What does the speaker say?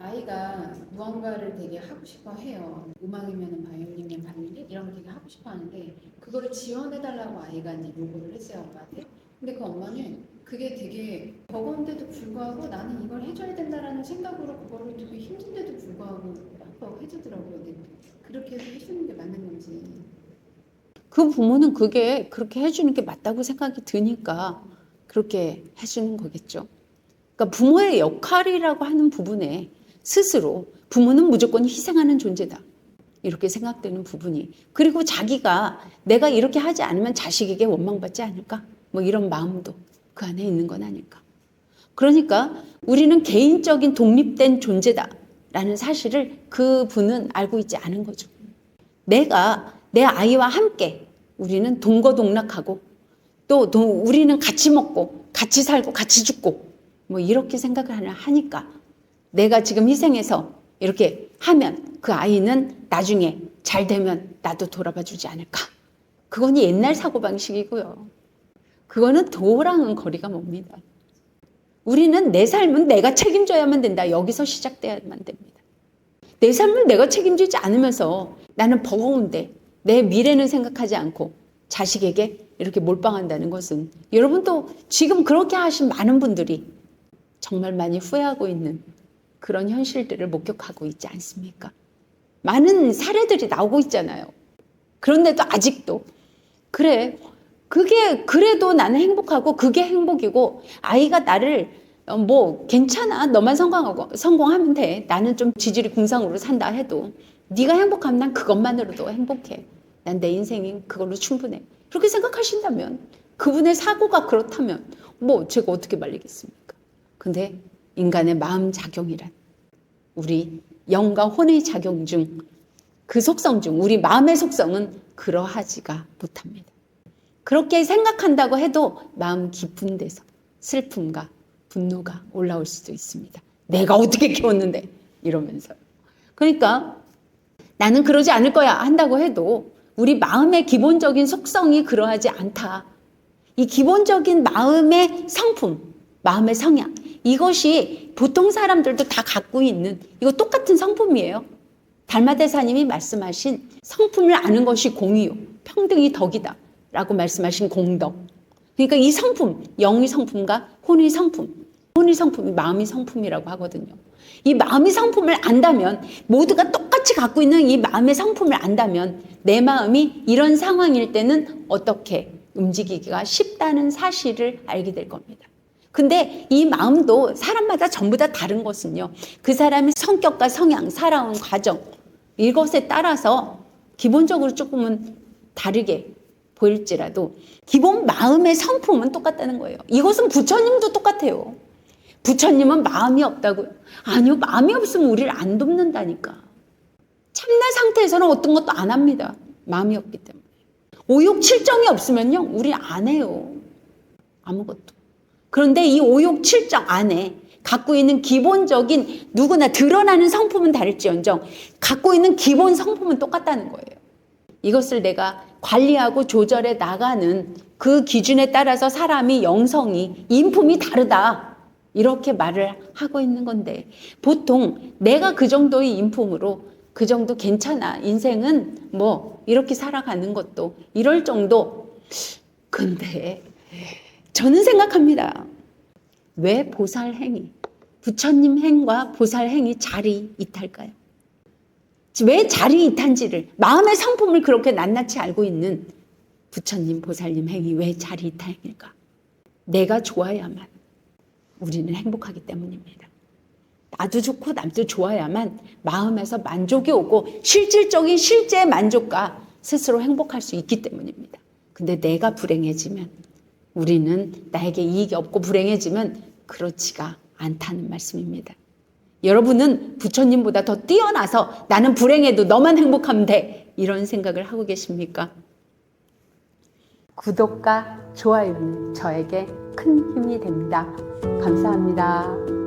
아이가 무언가를 되게 하고 싶어 해요. 음악이면 바이올린이면 바이올린 이런 거 되게 하고 싶어 하는데 그거를 지원해달라고 아이가 이제 요구를 했어요 엄마한테. 근데 그 엄마는 그게 되게 버거운데도 불구하고 나는 이걸 해줘야 된다라는 생각으로 그거를 되게 힘든데도 불구하고 빡빡 해주더라고요. 근데 그렇게 해서 해주는 게 맞는 건지. 그 부모는 그게 그렇게 해주는 게 맞다고 생각이 드니까 그렇게 해주는 거겠죠. 그러니까 부모의 역할이라고 하는 부분에 스스로 부모는 무조건 희생하는 존재다. 이렇게 생각되는 부분이. 그리고 자기가 내가 이렇게 하지 않으면 자식에게 원망받지 않을까? 뭐 이런 마음도 그 안에 있는 건 아닐까. 그러니까 우리는 개인적인 독립된 존재다. 라는 사실을 그 분은 알고 있지 않은 거죠. 내가 내 아이와 함께 우리는 동거동락하고 또 동- 우리는 같이 먹고 같이 살고 같이 죽고 뭐 이렇게 생각을 하니까 내가 지금 희생해서 이렇게 하면 그 아이는 나중에 잘 되면 나도 돌아봐 주지 않을까. 그건 옛날 사고방식이고요. 그거는 도랑은 거리가 멉니다. 우리는 내 삶은 내가 책임져야만 된다. 여기서 시작돼야만 됩니다. 내 삶을 내가 책임지지 않으면서 나는 버거운데 내 미래는 생각하지 않고 자식에게 이렇게 몰빵한다는 것은 여러분도 지금 그렇게 하신 많은 분들이 정말 많이 후회하고 있는 그런 현실들을 목격하고 있지 않습니까? 많은 사례들이 나오고 있잖아요. 그런데도 아직도. 그래 그게 그래도 나는 행복하고 그게 행복이고 아이가 나를 어, 뭐 괜찮아 너만 성공하고 성공하면 돼. 나는 좀 지질이 궁상으로 산다 해도 네가 행복하면 난 그것만으로도 행복해. 난 내 인생이 그걸로 충분해. 그렇게 생각하신다면 그분의 사고가 그렇다면 뭐 제가 어떻게 말리겠습니까? 근데 인간의 마음 작용이란 우리 영과 혼의 작용 중 그 속성 중 우리 마음의 속성은 그러하지가 못합니다. 그렇게 생각한다고 해도 마음 깊은 데서 슬픔과 분노가 올라올 수도 있습니다. 내가 어떻게 키웠는데 이러면서. 그러니까 나는 그러지 않을 거야 한다고 해도 우리 마음의 기본적인 속성이 그러하지 않다. 이 기본적인 마음의 성품, 마음의 성향 이것이 보통 사람들도 다 갖고 있는 이거 똑같은 성품이에요. 달마대사님이 말씀하신 성품을 아는 것이 공이요. 평등이 덕이다 라고 말씀하신 공덕. 그러니까 이 성품 영의 성품과 혼의 성품 혼의 성품이 마음의 성품이라고 하거든요. 이 마음의 성품을 안다면 모두가 똑같이 갖고 있는 이 마음의 성품을 안다면 내 마음이 이런 상황일 때는 어떻게 움직이기가 쉽다는 사실을 알게 될 겁니다 근데 이 마음도 사람마다 전부 다 다른 것은요. 그 사람의 성격과 성향, 살아온 과정, 이것에 따라서 기본적으로 조금은 다르게 보일지라도 기본 마음의 성품은 똑같다는 거예요. 이것은 부처님도 똑같아요. 부처님은 마음이 없다고요. 아니요, 마음이 없으면 우리를 안 돕는다니까. 참나 상태에서는 어떤 것도 안 합니다. 마음이 없기 때문에. 오욕 칠정이 없으면요, 우리 안 해요. 아무것도. 그런데 이 오욕 칠정 안에 갖고 있는 기본적인 누구나 드러나는 성품은 다를지언정 갖고 있는 기본 성품은 똑같다는 거예요. 이것을 내가 관리하고 조절해 나가는 그 기준에 따라서 사람이 영성이 인품이 다르다. 이렇게 말을 하고 있는 건데 보통 내가 그 정도의 인품으로 그 정도 괜찮아. 인생은 뭐 이렇게 살아가는 것도 이럴 정도. 근데 저는 생각합니다. 왜 보살 행위, 부처님 행과 보살 행위 자리 이탈까요? 왜 자리 이탄지를 마음의 성품을 그렇게 낱낱이 알고 있는 부처님 보살님 행위 왜 자리 이탈일까? 내가 좋아야만 우리는 행복하기 때문입니다. 나도 좋고 남도 좋아야만 마음에서 만족이 오고 실질적인 실제 만족과 스스로 행복할 수 있기 때문입니다. 근데 내가 불행해지면 우리는 나에게 이익이 없고 불행해지면 그렇지가 않다는 말씀입니다. 여러분은 부처님보다 더 뛰어나서 나는 불행해도 너만 행복하면 돼. 이런 생각을 하고 계십니까? 구독과 좋아요는 저에게 큰 힘이 됩니다. 감사합니다.